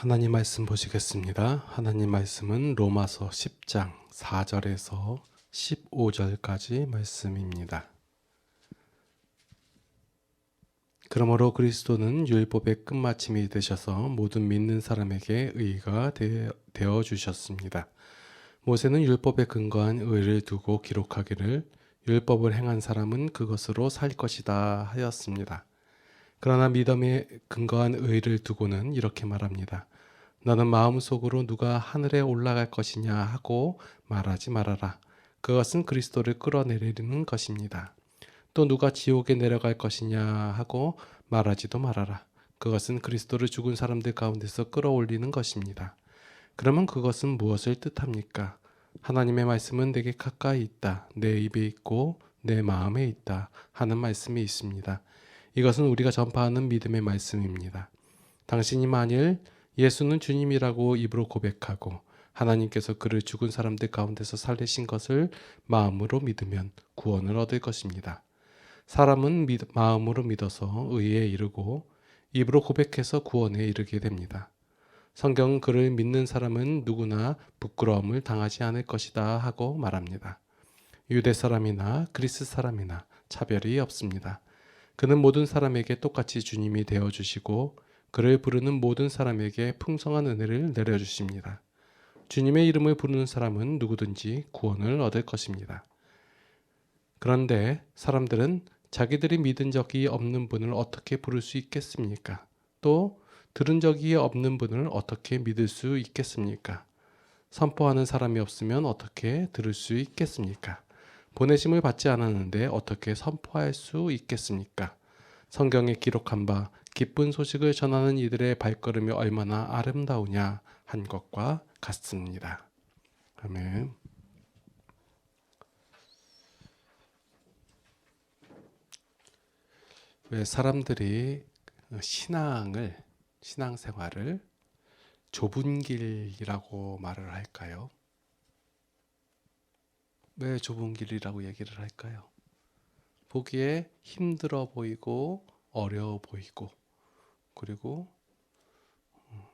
하나님 말씀 보시겠습니다. 하나님 말씀은 로마서 10장 4절에서 15절까지 말씀입니다. 그러므로 그리스도는 율법의 끝마침이 되셔서 모든 믿는 사람에게 의가 되어 주셨습니다. 모세는 율법에 근거한 의를 두고 기록하기를 율법을 행한 사람은 그것으로 살 것이다 하였습니다. 그러나 믿음에 근거한 의를 두고는 이렇게 말합니다. 너는 마음속으로 누가 하늘에 올라갈 것이냐 하고 말하지 말아라. 그것은 그리스도를 끌어내리는 것입니다. 또 누가 지옥에 내려갈 것이냐 하고 말하지도 말아라. 그것은 그리스도를 죽은 사람들 가운데서 끌어올리는 것입니다. 그러면 그것은 무엇을 뜻합니까? 하나님의 말씀은 내게 가까이 있다. 내 입에 있고 내 마음에 있다. 하는 말씀이 있습니다. 이것은 우리가 전파하는 믿음의 말씀입니다. 당신이 만일 예수는 주님이라고 입으로 고백하고 하나님께서 그를 죽은 사람들 가운데서 살리신 것을 마음으로 믿으면 구원을 얻을 것입니다. 사람은 믿, 마음으로 믿어서 의에 이르고 입으로 고백해서 구원에 이르게 됩니다. 성경은 그를 믿는 사람은 누구나 부끄러움을 당하지 않을 것이다 하고 말합니다. 유대 사람이나 그리스 사람이나 차별이 없습니다. 그는 모든 사람에게 똑같이 주님이 되어 주시고 그를 부르는 모든 사람에게 풍성한 은혜를 내려 주십니다. 주님의 이름을 부르는 사람은 누구든지 구원을 얻을 것입니다. 그런데 사람들은 자기들이 믿은 적이 없는 분을 어떻게 부를 수 있겠습니까? 또 들은 적이 없는 분을 어떻게 믿을 수 있겠습니까? 선포하는 사람이 없으면 어떻게 들을 수 있겠습니까? 보내심을 받지 않았는데 어떻게 선포할 수 있겠습니까? 성경에 기록한 바 기쁜 소식을 전하는 이들의 발걸음이 얼마나 아름다우냐 한 것과 같습니다. 아멘. 왜 사람들이 신앙을 신앙생활을 좁은 길이라고 말을 할까요? 왜 좁은 길이라고 얘기를 할까요? 보기에 힘들어 보이고 어려워 보이고 그리고 어,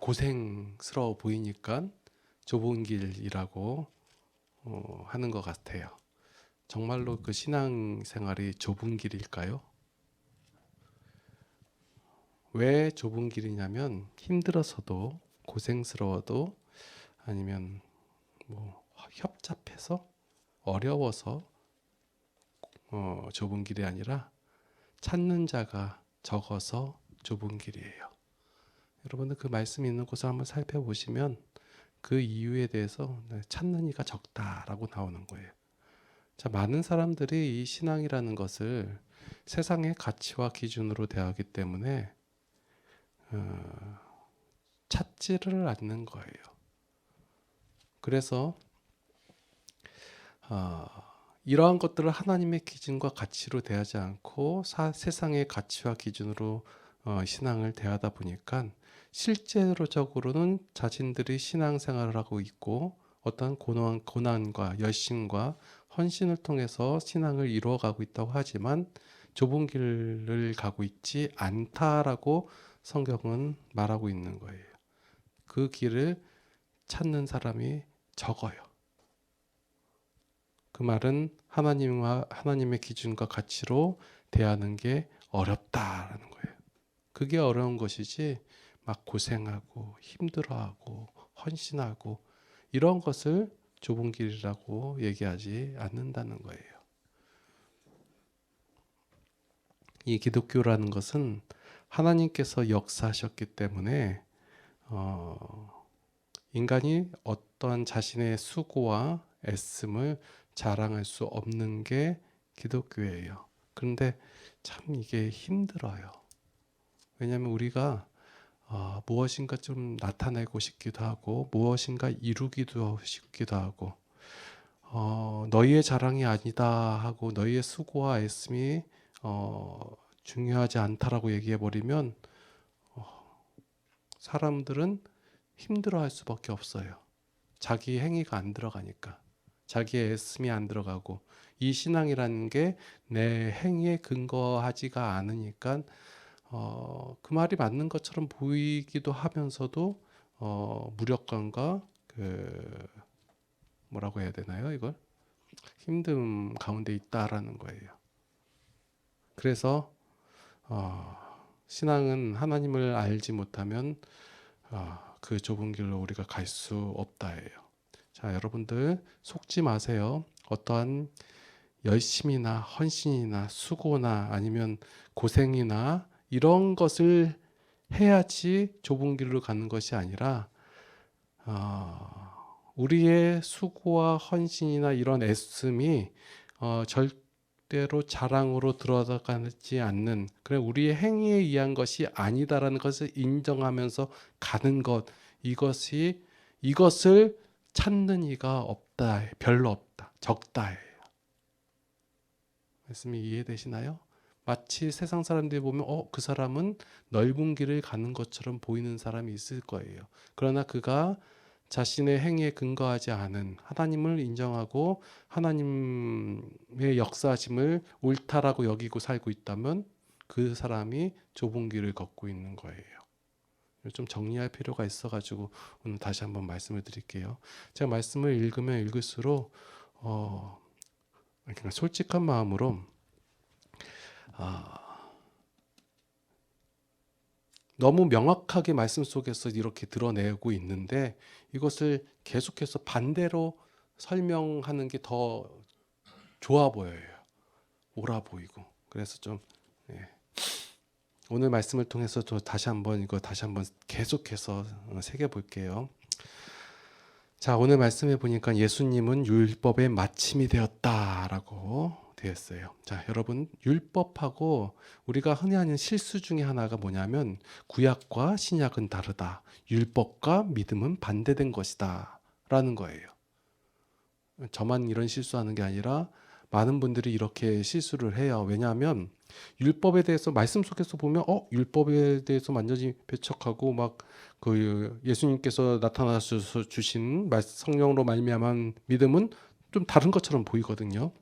고생스러워 보이니까 좁은 길이라고 어, 하는 것 같아요. 정말로 그 신앙생활이 좁은 길일까요? 왜 좁은 길이냐면 힘들어서도 고생스러워도 아니면 뭐 협잡해서 어려워서 어, 좁은 길이 아니라 찾는 자가 적어서 좁은 길이에요. 여러분들 그 말씀이 있는 곳을 한번 살펴보시면 그 이유에 대해서 네, 찾는 이가 적다라고 나오는 거예요. 자, 많은 사람들이 이 신앙이라는 것을 세상의 가치와 기준으로 대하기 때문에 어, 찾지를 않는 거예요. 그래서 어, 이러한 것들을 하나님의 기준과 가치로 대하지 않고 사, 세상의 가치와 기준으로 어, 신앙을 대하다 보니까 실제로적으로는 자신들이 신앙생활을 하고 있고 어떤 고난, 고난과 열심과 헌신을 통해서 신앙을 이루어가고 있다고 하지만 좁은 길을 가고 있지 않다라고 성경은 말하고 있는 거예요. 그 길을 찾는 사람이 적어요. 그 말은 하나님과 하나님의 기준과 가치로 대하는 게 어렵다라는 거예요. 그게 어려운 것이지 막 고생하고 힘들어하고 헌신하고 이런 것을 좁은 길이라고 얘기하지 않는다는 거예요. 이 기독교라는 것은 하나님께서 역사하셨기 때문에 어, 인간이 어떠한 자신의 수고와 애씀을 자랑할 수 없는 게 기독교예요. 그런데 참 이게 힘들어요. 왜냐하면 우리가 어, 무엇인가 좀 나타내고 싶기도 하고 무엇인가 이루기도 싶기도 하고 어, 너희의 자랑이 아니다 하고 너희의 수고와 애씀이 어, 중요하지 않다라고 얘기해 버리면 어, 사람들은 힘들어할 수밖에 없어요. 자기 행위가 안 들어가니까. 자기의 애씀이 안 들어가고 이 신앙이라는 게 내 행위에 근거하지가 않으니까 어, 그 말이 맞는 것처럼 보이기도 하면서도 어, 무력감과 그 뭐라고 해야 되나요? 이걸 힘듦 가운데 있다라는 거예요. 그래서 어, 신앙은 하나님을 알지 못하면 어, 그 좁은 길로 우리가 갈 수 없다예요. 자, 여러분들 속지 마세요. 어떠한 열심이나 헌신이나 수고나 아니면 고생이나 이런 것을 해야지 좁은 길로 가는 것이 아니라 어, 우리의 수고와 헌신이나 이런 애씀이 어, 절대로 자랑으로 들어가지 않는 그래 우리의 행위에 의한 것이 아니다라는 것을 인정하면서 가는 것 이것이 이것을 찾는 이가 없다 별로 없다 적다예요. 말씀이 이해되시나요? 마치 세상 사람들이 보면 어 그 사람은 넓은 길을 가는 것처럼 보이는 사람이 있을 거예요. 그러나 그가 자신의 행위에 근거하지 않은 하나님을 인정하고 하나님의 역사심을 옳다라고 여기고 살고 있다면 그 사람이 좁은 길을 걷고 있는 거예요. 좀 정리할 필요가 있어가지고 오늘 다시 한번 말씀을 드릴게요. 제가 말씀을 읽으면 읽을수록 어, 그러니까 솔직한 마음으로 아, 너무 명확하게 말씀 속에서 이렇게 드러내고 있는데 이것을 계속해서 반대로 설명하는 게 더 좋아 보여요. 옳아 보이고. 그래서 좀 예. 오늘 말씀을 통해서 또 다시 한번 이거 다시 한번 계속해서 어, 새겨 볼게요. 자, 오늘 말씀해 보니까 예수님은 율법의 마침이 되었다라고 되었어요. 자, 여러분 율법하고 우리가 흔히 하는 실수 중에 하나가 뭐냐면 구약과 신약은 다르다. 율법과 믿음은 반대된 것이다라는 거예요. 저만 이런 실수하는 게 아니라 많은 분들이 이렇게 실수를 해요. 왜냐하면 율법에 대해서 말씀 속에서 보면 어 율법에 대해서 완전히 배척하고 막 그 예수님께서 나타나셔서 주신 말- 성령으로 말미암은 믿음은 좀 다른 것처럼 보이거든요.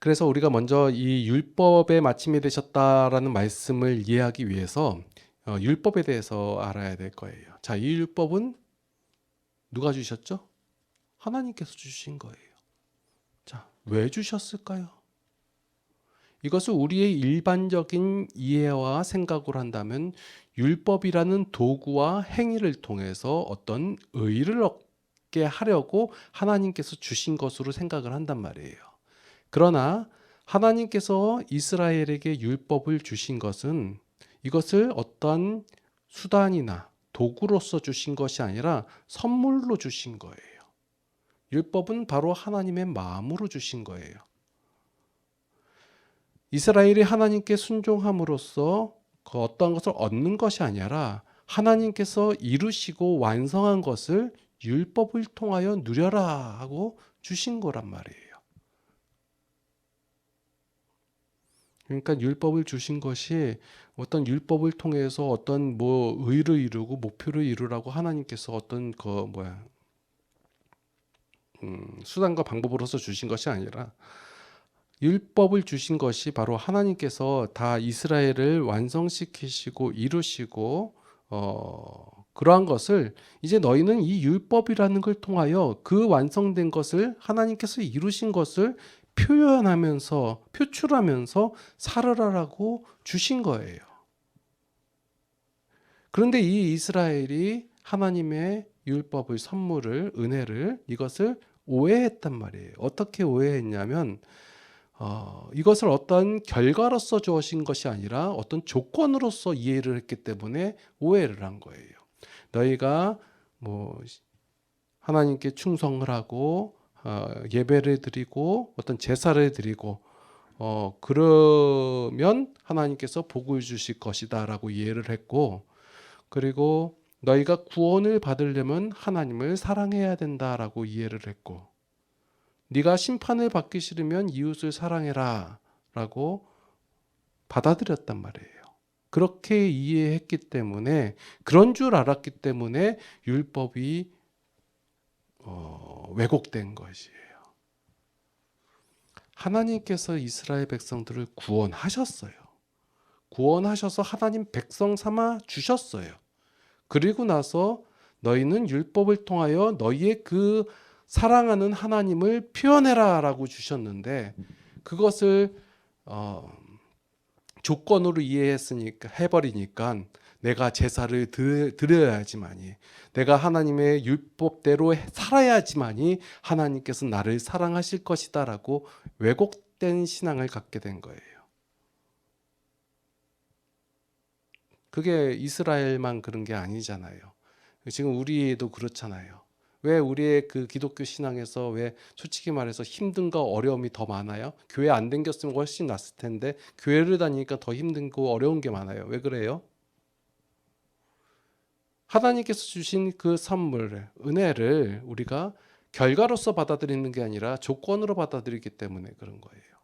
그래서 우리가 먼저 이 율법의 마침이 되셨다라는 말씀을 이해하기 위해서 어, 율법에 대해서 알아야 될 거예요. 자, 이 율법은 누가 주셨죠? 하나님께서 주신 거예요. 자, 왜 주셨을까요? 이것을 우리의 일반적인 이해와 생각으로 한다면 율법이라는 도구와 행위를 통해서 어떤 의를 얻게 하려고 하나님께서 주신 것으로 생각을 한단 말이에요. 그러나 하나님께서 이스라엘에게 율법을 주신 것은 이것을 어떤 수단이나 도구로서 주신 것이 아니라 선물로 주신 거예요. 율법은 바로 하나님의 마음으로 주신 거예요. 이스라엘이 하나님께 순종함으로써 그 어떤 것을 얻는 것이 아니라 하나님께서 이루시고 완성한 것을 율법을 통하여 누려라 하고 주신 거란 말이에요. 그러니까 율법을 주신 것이 어떤 율법을 통해서 어떤 뭐 의를 이루고 목표를 이루라고 하나님께서 어떤 그 뭐야 음, 수단과 방법으로서 주신 것이 아니라 율법을 주신 것이 바로 하나님께서 다 이스라엘을 완성시키시고 이루시고 어 그러한 것을 이제 너희는 이 율법이라는 걸 통하여 그 완성된 것을 하나님께서 이루신 것을 표현하면서 표출하면서 살아라라고 주신 거예요. 그런데 이 이스라엘이 하나님의 율법의 선물을 은혜를 이것을 오해했단 말이에요. 어떻게 오해했냐면 어, 이것을 어떤 결과로서 주어진 것이 아니라 어떤 조건으로서 이해를 했기 때문에 오해를 한 거예요. 너희가 뭐 하나님께 충성을 하고 어, 예배를 드리고 어떤 제사를 드리고 어, 그러면 하나님께서 복을 주실 것이다라고 이해를 했고 그리고 너희가 구원을 받으려면 하나님을 사랑해야 된다라고 이해를 했고 네가 심판을 받기 싫으면 이웃을 사랑해라라고 받아들였단 말이에요. 그렇게 이해했기 때문에 그런 줄 알았기 때문에 율법이 어, 왜곡된 것이에요. 하나님께서 이스라엘 백성들을 구원하셨어요. 구원하셔서 하나님 백성 삼아 주셨어요. 그리고 나서 너희는 율법을 통하여 너희의 그 사랑하는 하나님을 표현해라라고 주셨는데 그것을 어, 조건으로 이해했으니까 해버리니까 내가 제사를 드, 드려야지만이 내가 하나님의 율법대로 살아야지만이 하나님께서 나를 사랑하실 것이다라고 왜곡된 신앙을 갖게 된 거예요. 그게 이스라엘만 그런 게 아니잖아요. 지금 우리도 그렇잖아요. 왜 우리의 그 기독교 신앙에서 왜 솔직히 말해서 힘든거 어려움이 더 많아요? 교회 안 댕겼으면 훨씬 낫을 텐데 교회를 다니니까 더 힘든고 어려운 게 많아요. 왜 그래요? 하나님께서 주신 그 선물, 은혜를 우리가 결과로서 받아들이는 게 아니라 조건으로 받아들이기 때문에 그런 거예요.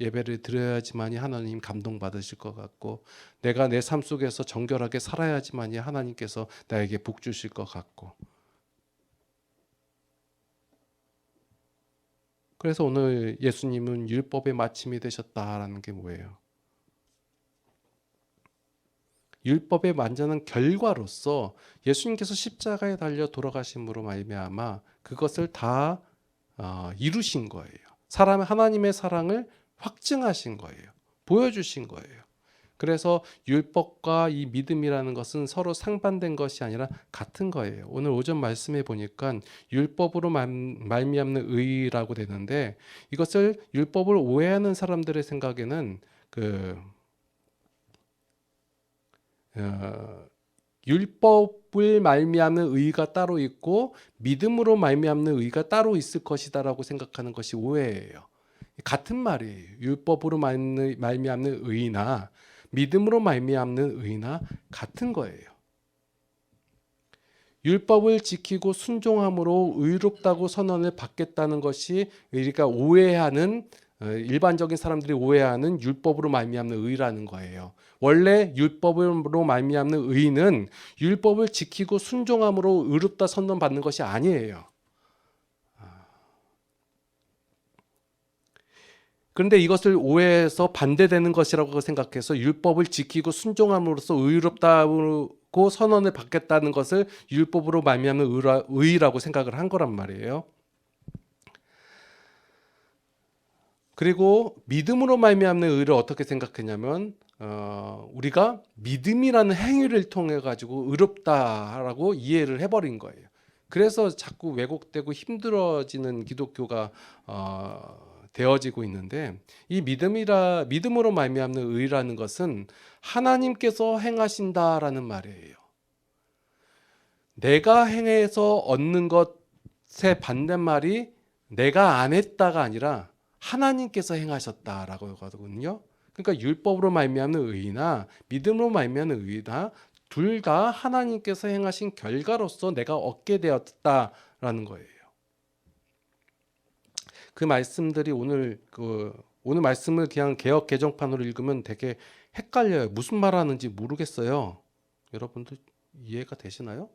예배를 드려야지만이 하나님 감동 받으실 것 같고 내가 내 삶 속에서 정결하게 살아야지만이 하나님께서 나에게 복 주실 것 같고 그래서 오늘 예수님은 율법의 마침이 되셨다라는 게 뭐예요? 율법의 완전한 결과로서 예수님께서 십자가에 달려 돌아가심으로 말미암아 그것을 다 어, 이루신 거예요. 사람 하나님의 사랑을 확증하신 거예요. 보여주신 거예요. 그래서 율법과 이 믿음이라는 것은 서로 상반된 것이 아니라 같은 거예요. 오늘 오전 말씀해 보니까 율법으로 말미암는 의라고 되는데 이것을 율법을 오해하는 사람들의 생각에는 그 어, 율법을 말미암는 의가 따로 있고 믿음으로 말미암는 의가 따로 있을 것이다라고 생각하는 것이 오해예요. 같은 말이에요. 율법으로 말미암는 의나 믿음으로 말미암는 의나 같은 거예요. 율법을 지키고 순종함으로 의롭다고 선언을 받겠다는 것이 우리가 오해하는 어, 일반적인 사람들이 오해하는 율법으로 말미암는 의라는 거예요. 원래 율법으로 말미암는 의는 율법을 지키고 순종함으로 의롭다 선언받는 것이 아니에요. 그런데 이것을 오해해서 반대되는 것이라고 생각해서 율법을 지키고 순종함으로써 의롭다고 선언을 받겠다는 것을 율법으로 말미암는 의라고 생각을 한 거란 말이에요. 그리고 믿음으로 말미암는 의를 어떻게 생각했냐면 어, 우리가 믿음이라는 행위를 통해 가지고 의롭다라고 이해를 해버린 거예요. 그래서 자꾸 왜곡되고 힘들어지는 기독교가 어, 되어지고 있는데 이 믿음이라 믿음으로 말미암는 의라는 것은 하나님께서 행하신다라는 말이에요. 내가 행해서 얻는 것의 반대말이 내가 안 했다가 아니라 하나님께서 행하셨다라고 하거든요. 그러니까 율법으로 말미암는 의나 믿음으로 말미암는 의나 둘 다 하나님께서 행하신 결과로서 내가 얻게 되었다라는 거예요. 그 말씀들이 오늘 그 오늘 말씀을 그냥 개혁 개정판으로 읽으면 되게 헷갈려요. 무슨 말 하는지 모르겠어요. 여러분들 이해가 되시나요?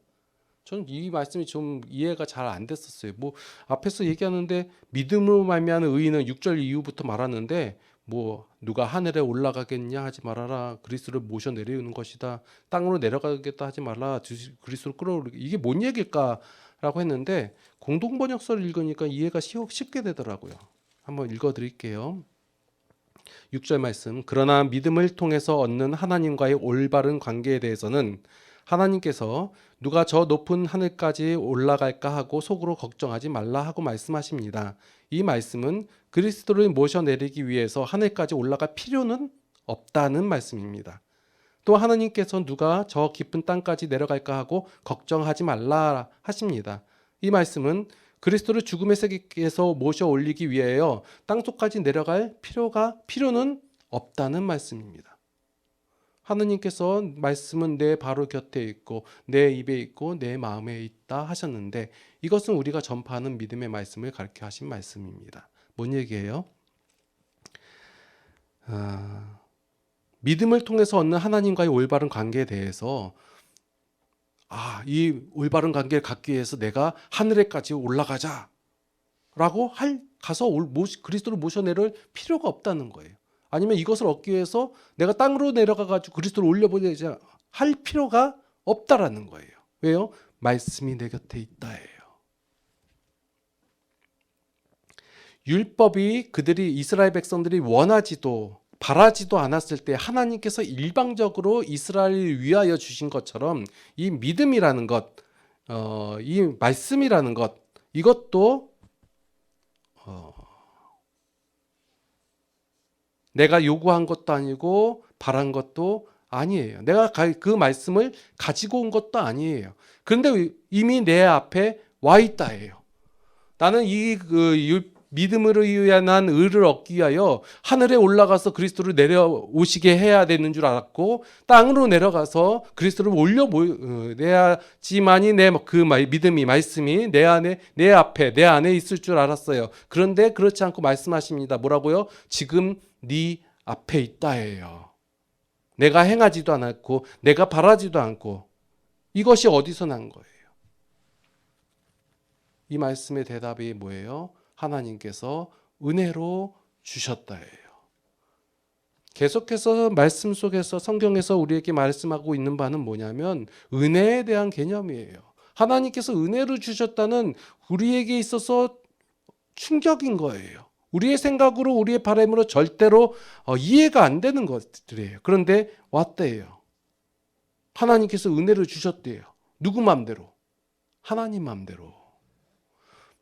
저는 이 말씀이 좀 이해가 잘 안 됐었어요. 뭐 앞에서 얘기하는데 믿음으로 말미암는 의인은 6절 이후부터 말하는데 뭐 누가 하늘에 올라가겠냐 하지 말아라 그리스도를 모셔 내리는 것이다 땅으로 내려가겠다 하지 말라 그리스도를 끌어올리기 이게 뭔 얘기일까라고 했는데 공동 번역서를 읽으니까 이해가 쉽게 되더라고요. 한번 읽어 드릴게요. 6절 말씀. 그러나 믿음을 통해서 얻는 하나님과의 올바른 관계에 대해서는 하나님께서 누가 저 높은 하늘까지 올라갈까 하고 속으로 걱정하지 말라 하고 말씀하십니다. 이 말씀은 그리스도를 모셔내리기 위해서 하늘까지 올라갈 필요는 없다는 말씀입니다. 또 하나님께서 누가 저 깊은 땅까지 내려갈까 하고 걱정하지 말라 하십니다. 이 말씀은 그리스도를 죽음의 세계에서 모셔 올리기 위하여 땅속까지 내려갈 필요가 필요는 없다는 말씀입니다. 하느님께서 말씀은 내 바로 곁에 있고 내 입에 있고 내 마음에 있다 하셨는데 이것은 우리가 전파하는 믿음의 말씀을 가르쳐 하신 말씀입니다. 뭔 얘기예요? 아, 믿음을 통해서 얻는 하나님과의 올바른 관계에 대해서 아, 이 올바른 관계를 갖기 위해서 내가 하늘에까지 올라가자. 라고 할, 가서 그리스도를 모셔내릴 필요가 없다는 거예요. 아니면 이것을 얻기 위해서 내가 땅으로 내려가 가지고 그리스도를 올려보내지 할 필요가 없다라는 거예요. 왜요? 말씀이 내 곁에 있다예요. 율법이 그들이 이스라엘 백성들이 원하지도 바라지도 않았을 때 하나님께서 일방적으로 이스라엘을 위하여 주신 것처럼 이 믿음이라는 것, 어, 이 말씀이라는 것, 이것도 어, 내가 요구한 것도 아니고 바란 것도 아니에요. 내가 가- 그 말씀을 가지고 온 것도 아니에요. 그런데 이미 내 앞에 와 있다예요. 나는 이 그 믿음으로 위한 의를 얻기 위하여 하늘에 올라가서 그리스도를 내려오시게 해야 되는 줄 알았고 땅으로 내려가서 그리스도를 올려 내야지만이 내 그 믿음이 말씀이 내 안에 내 앞에 내 안에 있을 줄 알았어요. 그런데 그렇지 않고 말씀하십니다. 뭐라고요? 지금 네 앞에 있다예요. 내가 행하지도 않았고 내가 바라지도 않고 이것이 어디서 난 거예요? 이 말씀의 대답이 뭐예요? 하나님께서 은혜로 주셨다예요. 계속해서 말씀 속에서 성경에서 우리에게 말씀하고 있는 바는 뭐냐면 은혜에 대한 개념이에요. 하나님께서 은혜로 주셨다는 우리에게 있어서 충격인 거예요. 우리의 생각으로 우리의 바람으로 절대로 어, 이해가 안 되는 것들이에요. 그런데 왔대요. 하나님께서 은혜를 주셨대요. 누구 맘대로? 하나님 맘대로.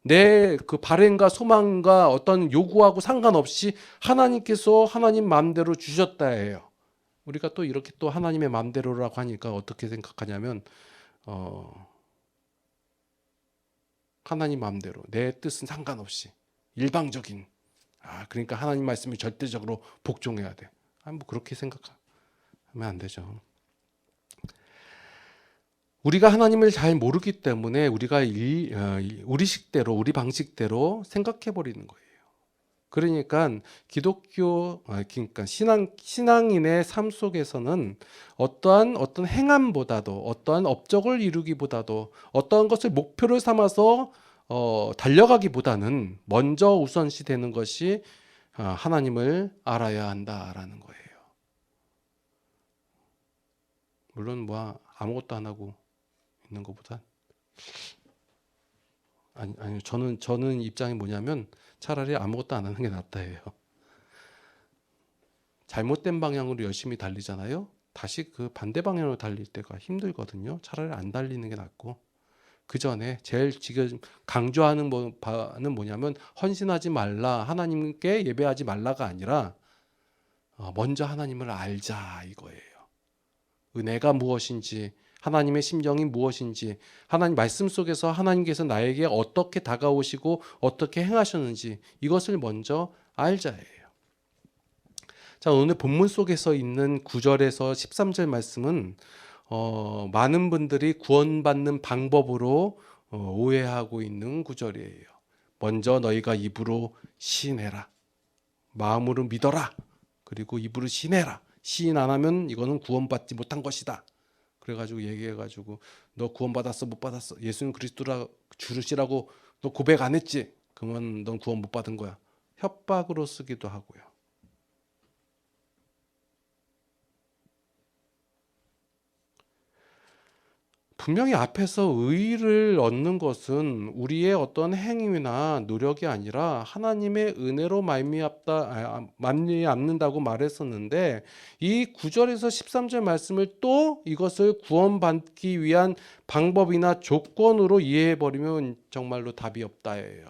내 그 바램과 소망과 어떤 요구하고 상관없이 하나님께서 하나님 마음대로 주셨다예요. 우리가 또 이렇게 또 하나님의 마음대로라고 하니까 어떻게 생각하냐면 어 하나님 마음대로 내 뜻은 상관없이 일방적인 아 그러니까 하나님 말씀이 절대적으로 복종해야 돼. 아뭐 그렇게 생각하면 안 되죠. 우리가 하나님을 잘 모르기 때문에 우리가 이, 어, 우리 식대로 우리 방식대로 생각해 버리는 거예요. 그러니까 기독교 아, 그러니까 신앙 신앙인의 삶 속에서는 어떠한 어떤 행함보다도 어떠한 업적을 이루기보다도 어떠한 것을 목표로 삼아서 어, 달려가기보다는 먼저 우선시 되는 것이 아, 하나님을 알아야 한다라는 거예요. 물론 뭐 아무것도 안 하고 있는 것보다 아니 아니 저는 저는 입장이 뭐냐면 차라리 아무것도 안 하는 게 낫다예요. 잘못된 방향으로 열심히 달리잖아요. 다시 그 반대 방향으로 달릴 때가 힘들거든요. 차라리 안 달리는 게 낫고 그 전에 제일 지금 강조하는 뭐, 바는 뭐냐면 헌신하지 말라 하나님께 예배하지 말라가 아니라 어, 먼저 하나님을 알자 이거예요. 은혜가 무엇인지 하나님의 심정이 무엇인지 하나님 말씀 속에서 하나님께서 나에게 어떻게 다가오시고 어떻게 행하셨는지 이것을 먼저 알자예요. 자, 오늘 본문 속에서 있는 9절에서 13절 말씀은 어, 많은 분들이 구원받는 방법으로 어, 오해하고 있는 구절이에요. 먼저 너희가 입으로 시인해라. 마음으로 믿어라. 그리고 입으로 시인해라. 시인 안 하면 이거는 구원받지 못한 것이다. 그래가지고 얘기해가지고 너 구원받았어? 못 받았어? 예수님 그리스도라 주르시라고 너 고백 안 했지? 그러면 넌 구원 못 받은 거야. 협박으로 쓰기도 하고요 분명히 앞에서 의를 얻는 것은 우리의 어떤 행위나 노력이 아니라 하나님의 은혜로 말미암다 아, 말미암는다고 말했었는데 이 9절에서 13절 말씀을 또 이것을 구원받기 위한 방법이나 조건으로 이해해 버리면 정말로 답이 없다예요.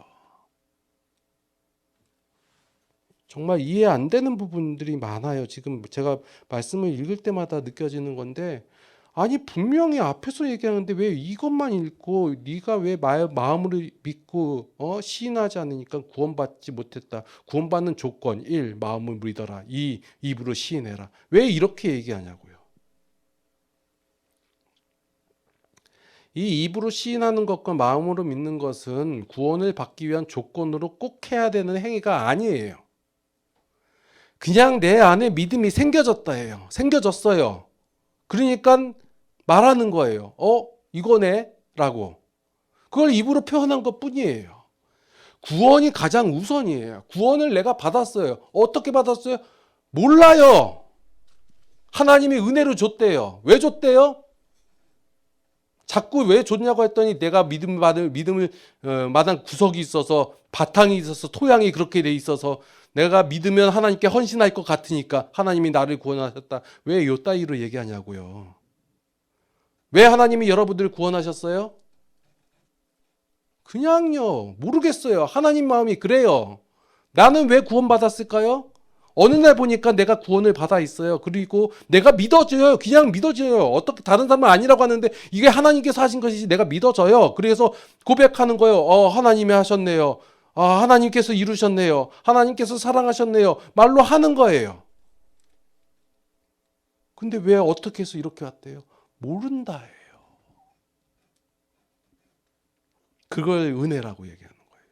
정말 이해 안 되는 부분들이 많아요. 지금 제가 말씀을 읽을 때마다 느껴지는 건데 아니 분명히 앞에서 얘기하는데 왜 이것만 읽고 네가 왜 마, 마음으로 믿고 어 시인하지 않으니까 구원받지 못했다. 구원받는 조건 1. 마음을 믿어라. 2. 입으로 시인해라. 왜 이렇게 얘기하냐고요. 이 입으로 시인하는 것과 마음으로 믿는 것은 구원을 받기 위한 조건으로 꼭 해야 되는 행위가 아니에요. 그냥 내 안에 믿음이 생겨졌다예요. 생겨졌어요. 그러니까 말하는 거예요. 어, 이거네? 라고. 그걸 입으로 표현한 것 뿐이에요. 구원이 가장 우선이에요. 구원을 내가 받았어요. 어떻게 받았어요? 몰라요. 하나님이 은혜로 줬대요. 왜 줬대요? 자꾸 왜 줬냐고 했더니 내가 믿음 받을 믿음을 어, 마당 구석이 있어서 바탕이 있어서 토양이 그렇게 돼 있어서 내가 믿으면 하나님께 헌신할 것 같으니까 하나님이 나를 구원하셨다. 왜 요 따위로 얘기하냐고요. 왜 하나님이 여러분들을 구원하셨어요? 그냥요. 모르겠어요. 하나님 마음이 그래요. 나는 왜 구원받았을까요? 어느 날 보니까 내가 구원을 받아 있어요. 그리고 내가 믿어져요. 그냥 믿어져요. 어떻게 다른 사람은 아니라고 하는데 이게 하나님께서 하신 것이지 내가 믿어져요. 그래서 고백하는 거예요. 어, 하나님이 하셨네요. 아, 하나님께서 이루셨네요. 하나님께서 사랑하셨네요. 말로 하는 거예요. 근데 왜 어떻게 해서 이렇게 왔대요? 모른다예요. 그걸 은혜라고 얘기하는 거예요.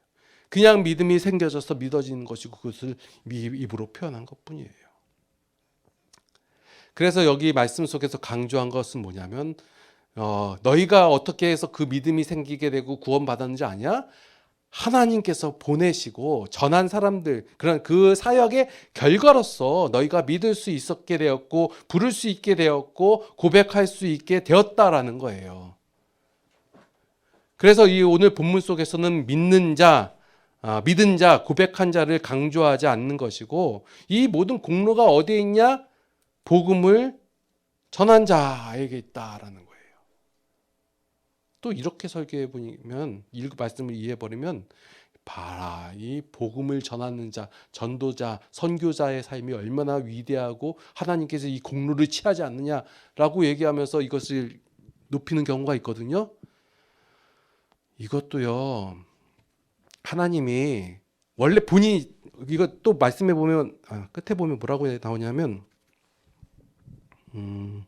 그냥 믿음이 생겨져서 믿어지는 것이고 그것을 입으로 표현한 것 뿐이에요. 그래서 여기 말씀 속에서 강조한 것은 뭐냐면 어, 너희가 어떻게 해서 그 믿음이 생기게 되고 구원받았는지 아냐? 하나님께서 보내시고 전한 사람들 그런 그 사역의 결과로서 너희가 믿을 수 있었게 되었고 부를 수 있게 되었고 고백할 수 있게 되었다라는 거예요. 그래서 이 오늘 본문 속에서는 믿는 자, 아, 믿은 자, 고백한 자를 강조하지 않는 것이고 이 모든 공로가 어디에 있냐? 복음을 전한 자에게 있다라는 거예요. 또 이렇게 설계해 보면 이 말씀을 이해해 버리면 봐라 이 복음을 전하는 자, 전도자, 선교자의 삶이 얼마나 위대하고 하나님께서 이 공로를 취하지 않느냐라고 얘기하면서 이것을 높이는 경우가 있거든요. 이것도요. 하나님이 원래 본인이 이거 또 말씀해 보면 아, 끝에 보면 뭐라고 나오냐면 음,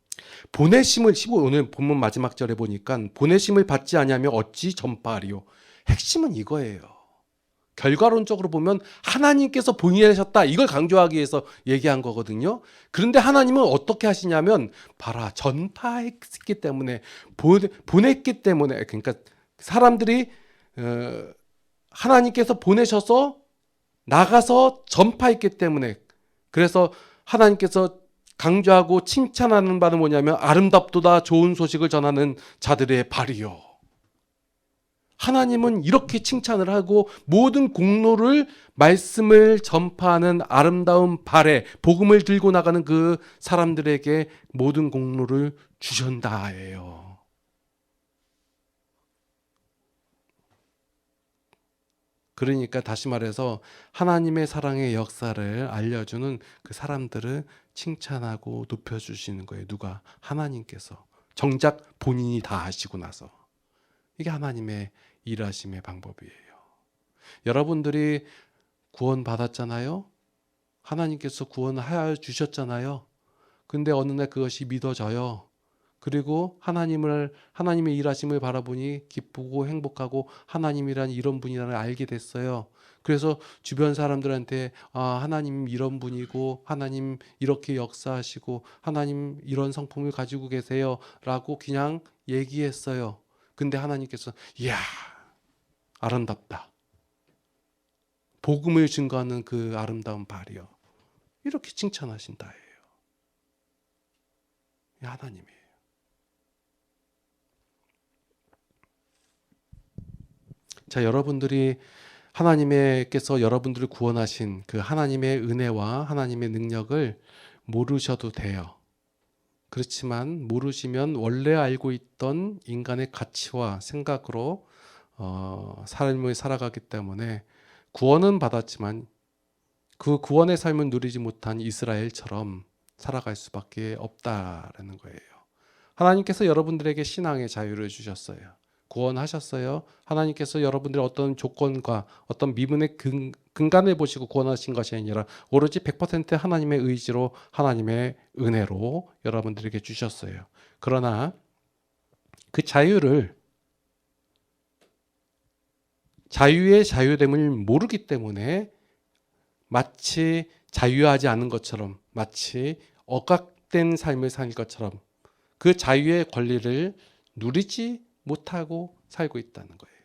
보내심을 15 오늘 본문 마지막 절에 보니까 보내심을 받지 않냐면 어찌 전파하리요. 핵심은 이거예요. 결과론적으로 보면 하나님께서 보내셨다 이걸 강조하기 위해서 얘기한 거거든요. 그런데 하나님은 어떻게 하시냐면 봐라 전파했기 때문에 보냈기 때문에 그러니까 사람들이 어, 하나님께서 보내셔서 나가서 전파했기 때문에 그래서 하나님께서 강조하고 칭찬하는 바는 뭐냐면 아름답도다 좋은 소식을 전하는 자들의 발이요. 하나님은 이렇게 칭찬을 하고 모든 공로를 말씀을 전파하는 아름다운 발에 복음을 들고 나가는 그 사람들에게 모든 공로를 주셨다예요. 그러니까 다시 말해서 하나님의 사랑의 역사를 알려주는 그 사람들을 칭찬하고 높여주시는 거예요. 누가? 하나님께서. 정작 본인이 다 하시고 나서. 이게 하나님의 일하심의 방법이에요. 여러분들이 구원 받았잖아요? 하나님께서 구원하여 주셨잖아요? 근데 어느 날 그것이 믿어져요. 그리고 하나님을 하나님의 일하심을 바라보니 기쁘고 행복하고 하나님이란 이런 분이라는 알게 됐어요. 그래서 주변 사람들한테 아, 하나님 이런 분이고 하나님 이렇게 역사하시고 하나님 이런 성품을 가지고 계세요라고 그냥 얘기했어요. 근데 하나님께서 이야 아름답다. 복음을 증거하는 그 아름다운 발이요. 이렇게 칭찬하신다예요. 하나님이 자, 여러분들이 하나님께서 여러분들을 구원하신 그 하나님의 은혜와 하나님의 능력을 모르셔도 돼요. 그렇지만 모르시면 원래 알고 있던 인간의 가치와 생각으로 어, 삶을 살아가기 때문에 구원은 받았지만 그 구원의 삶을 누리지 못한 이스라엘처럼 살아갈 수밖에 없다라는 거예요. 하나님께서 여러분들에게 신앙의 자유를 주셨어요. 구원하셨어요. 하나님께서 여러분들의 어떤 조건과 어떤 미분의 근, 근간을 보시고 구원하신 것이 아니라 오로지 100% 하나님의 의지로 하나님의 은혜로 여러분들에게 주셨어요. 그러나 그 자유를 자유의 자유됨을 모르기 때문에 마치 자유하지 않은 것처럼 마치 억압된 삶을 살 것처럼 그 자유의 권리를 누리지 못하고 살고 있다는 거예요.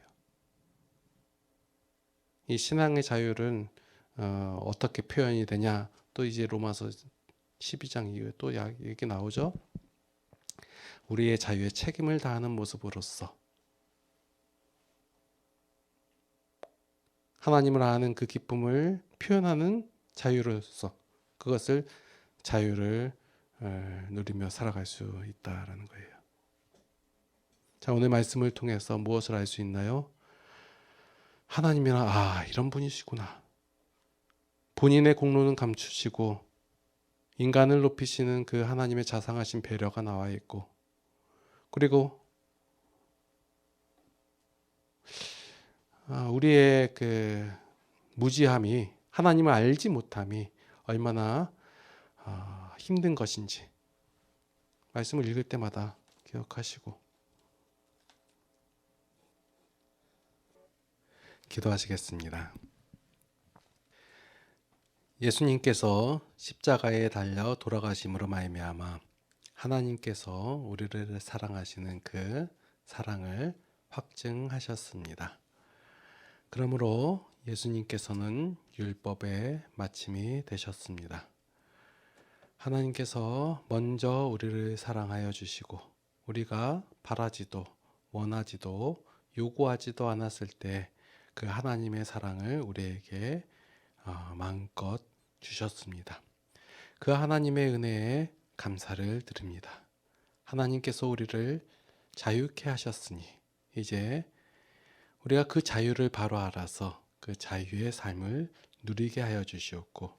이 신앙의 자유는 어, 떻게 표현이 되냐? 또 이제 로마서 12장 이후에 또 야- 얘기 나오죠. 우리의 자유에 책임을 다하는 모습으로서 하나님을 아는 그 기쁨을 표현하는 자유로서 그것을 자유를 에, 누리며 살아갈 수 있다라는 거예요. 자, 오늘 말씀을 통해서 무엇을 알 수 있나요? 하나님이란 아, 이런 분이시구나. 본인의 공로는 감추시고 인간을 높이시는 그 하나님의 자상하신 배려가 나와 있고 그리고 아, 우리의 그 무지함이 하나님을 알지 못함이 얼마나 아, 힘든 것인지 말씀을 읽을 때마다 기억하시고 기도하시겠습니다. 예수님께서 십자가에 달려 돌아가심으로 말미암아 하나님께서 우리를 사랑하시는 그 사랑을 확증하셨습니다. 그러므로 예수님께서는 율법의 마침이 되셨습니다. 하나님께서 먼저 우리를 사랑하여 주시고 우리가 바라지도 원하지도 요구하지도 않았을 때 그 하나님의 사랑을 우리에게 어, 마음껏 주셨습니다. 그 하나님의 은혜에 감사를 드립니다. 하나님께서 우리를 자유케 하셨으니 이제 우리가 그 자유를 바로 알아서 그 자유의 삶을 누리게 하여 주시옵고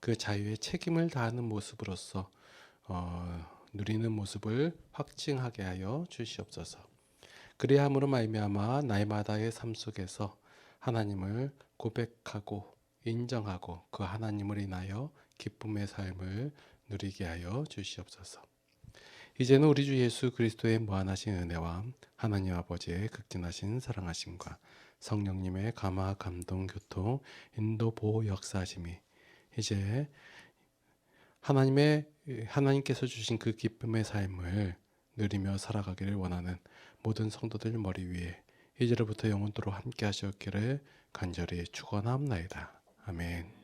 그 자유의 책임을 다하는 모습으로서 어, 누리는 모습을 확증하게 하여 주시옵소서. 그리함으로 말미암아 날마다의 삶 속에서 하나님을 고백하고 인정하고 그 하나님을 인하여 기쁨의 삶을 누리게 하여 주시옵소서. 이제는 우리 주 예수 그리스도의 무한하신 은혜와 하나님 아버지의 극진하신 사랑하심과 성령님의 감화 감동 교통 인도 보호 역사하심이 이제 하나님의 하나님께서 주신 그 기쁨의 삶을 누리며 살아가기를 원하는 모든 성도들 머리 위에 이제로부터 영원토록 함께 하시옵기를 간절히 축원합나이다. 아멘.